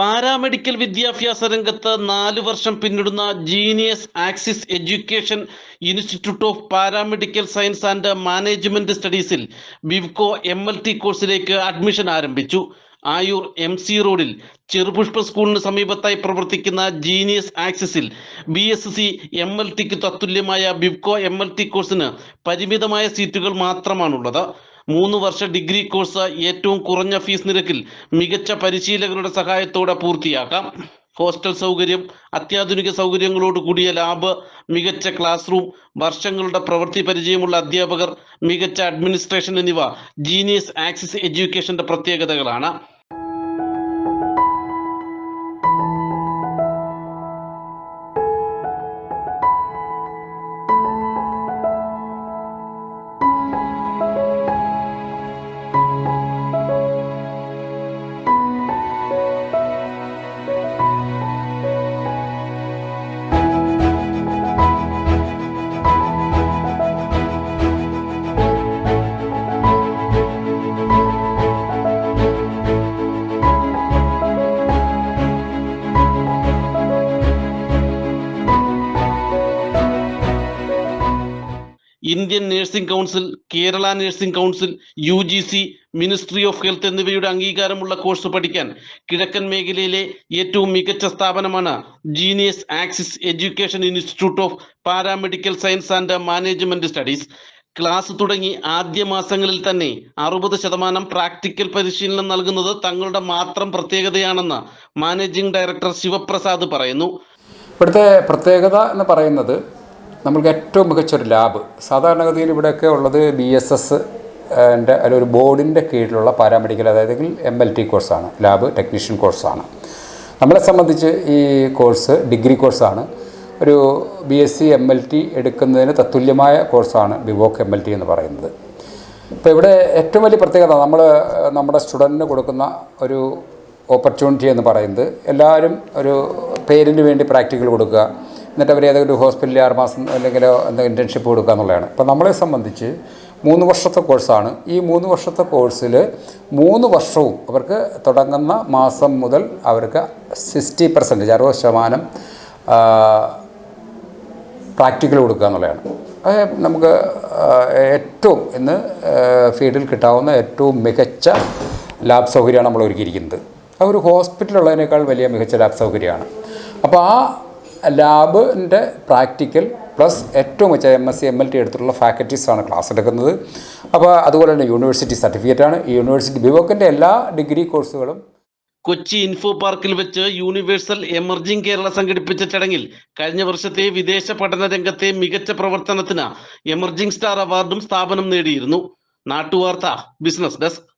Paramedical വിദ്യാഭ്യാസ രംഗത്ത് നാല് വർഷം പിന്നിടുന്ന Genius Axis Education Institute of Paramedical Science and Management സ്റ്റഡീസിൽ ബിവ്കോ M L T കോഴ്സിലേക്ക് അഡ്മിഷൻ ആരംഭിച്ചു. ആയൂർ എം സി റോഡിൽ ചെറുപുഷ്പ സ്കൂളിന് സമീപത്തായി പ്രവർത്തിക്കുന്ന ജീനിയസ് ആക്സിസിൽ B S C M L tick തത്തുല്യമായ ബിവ്കോ എം എൽ ടി കോഴ്സിന് പരിമിതമായ സീറ്റുകൾ മാത്രമാണുള്ളത്. മൂന്ന് വർഷ ഡിഗ്രി കോഴ്സ് ഏറ്റവും കുറഞ്ഞ ഫീസ് നിരക്കിൽ മികച്ച പരിശീലകരുടെ സഹായത്തോടെ പൂർത്തിയാക്കാം. ഹോസ്റ്റൽ സൗകര്യം അത്യാധുനിക സൗകര്യങ്ങളോട് കൂടിയ ലാബ് മികച്ച ക്ലാസ് റൂം വർഷങ്ങളുടെ പ്രവൃത്തി പരിചയമുള്ള അധ്യാപകർ മികച്ച അഡ്മിനിസ്ട്രേഷൻ എന്നിവ ജീനിയസ് ആക്സിസ് എഡ്യൂക്കേഷന്റെ പ്രത്യേകതകളാണ്. Indian Nursing Council Kerala Nursing Council U G C Ministry of Health എന്നിവയുടെ അംഗീകാരമുള്ള കോഴ്സ് പഠിക്കാൻ കിഴക്കൻ മേഖലയിലെ ഏറ്റവും മികച്ച സ്ഥാപനമാണ് Genius Axis Education Institute of Paramedical Science and Management Studies. Class തുടങ്ങി ആദ്യ മാസങ്ങളിൽ തന്നെ അറുപത് ശതമാനം പ്രാക്ടിക്കൽ പരിശീലനം നൽകുന്നത് തങ്ങളുടെ മാത്രം പ്രത്യേകതയാണെന്ന് മാനേജിംഗ് ഡയറക്ടർ ശിവപ്രസാദ് പറയുന്നു. ഇവിടുത്തെ പ്രത്യേകത എന്ന് പറയുന്നത് നമ്മൾക്ക് ഏറ്റവും മികച്ചൊരു ലാബ്. സാധാരണഗതിയിൽ ഇവിടെയൊക്കെ ഉള്ളത് ബി എസ് എസ് എന്റെ അല്ല ഒരു ബോർഡിന്റെ കീഴിലുള്ള പാരാമെഡിക്കൽ അതായത് എം എൽ ടി കോഴ്സാണ് ലാബ് ടെക്നീഷ്യൻ കോഴ്സാണ് നമ്മളെ സംബന്ധിച്ച് ഈ കോഴ്സ് ഡിഗ്രി കോഴ്സാണ് ഒരു B S C M L T എടുക്കുന്നതിന് തത്തുല്യമായ കോഴ്സാണ് ബിവോക്ക് എം എൽ ടി എന്ന് പറയുന്നത്. ഇപ്പോൾ ഇവിടെ ഏറ്റവും വലിയ പ്രത്യേകത നമ്മൾ നമ്മുടെ സ്റ്റുഡന്റിന് കൊടുക്കുന്ന ഒരു ഓപ്പർച്യൂണിറ്റി എന്ന് പറയുന്നത് എല്ലാവരും ഒരു പേരിന് വേണ്ടി പ്രാക്ടിക്കൽ കൊടുക്കുക എന്നിട്ട് അവർ ഏതെങ്കിലും ഹോസ്പിറ്റലിൽ ആറ് മാസം അല്ലെങ്കിൽ എന്തെങ്കിലും ഇന്റേൺഷിപ്പ് കൊടുക്കുക എന്നുള്ളതാണ്. അപ്പോൾ നമ്മളെ സംബന്ധിച്ച് മൂന്ന് വർഷത്തെ കോഴ്സാണ്. ഈ മൂന്ന് വർഷത്തെ കോഴ്സിൽ മൂന്ന് വർഷവും അവർക്ക് തുടങ്ങുന്ന മാസം മുതൽ അവർക്ക് സിക്സ്റ്റി പെർസെന്റേജ് അറുപത് ശതമാനം പ്രാക്ടിക്കൽ കൊടുക്കുക എന്നുള്ളതാണ്. നമുക്ക് ഏറ്റവും ഇന്ന് ഫീൽഡിൽ കിട്ടാവുന്ന ഏറ്റവും മികച്ച ലാബ് സൗകര്യമാണ് നമ്മൾ ഒരുക്കിയിരിക്കുന്നത് ഒരു ഹോസ്പിറ്റലുള്ളതിനേക്കാൾ വലിയ മികച്ച ലാബ് സൗകര്യമാണ്. അപ്പോൾ ആ ലാബിന്റെ പ്രാക്ടിക്കൽ പ്ലസ് ഏറ്റവും മികച്ച M S C M L T എടുത്തിട്ടുള്ള ഫാക്കൽറ്റീസാണ് ക്ലാസ് എടുക്കുന്നത്. അപ്പോൾ അതുപോലെ തന്നെ യൂണിവേഴ്സിറ്റി സർട്ടിഫിക്കറ്റാണ് ഈ യൂണിവേഴ്സിറ്റി ബിവോക്കിന്റെ എല്ലാ ഡിഗ്രി കോഴ്സുകളും കൊച്ചി ഇൻഫോ പാർക്കിൽ വെച്ച് യൂണിവേഴ്സൽ എമർജിംഗ് കേരള സംഘടിപ്പിച്ച ചടങ്ങിൽ കഴിഞ്ഞ വർഷത്തെ വിദേശ പഠന രംഗത്തെ മികച്ച പ്രവർത്തനത്തിന് എമർജിംഗ് സ്റ്റാർ അവാർഡും സ്ഥാപനം നേടിയിരുന്നു. നാട്ടുവാർത്ത ബിസിനസ് ഡെസ്ക്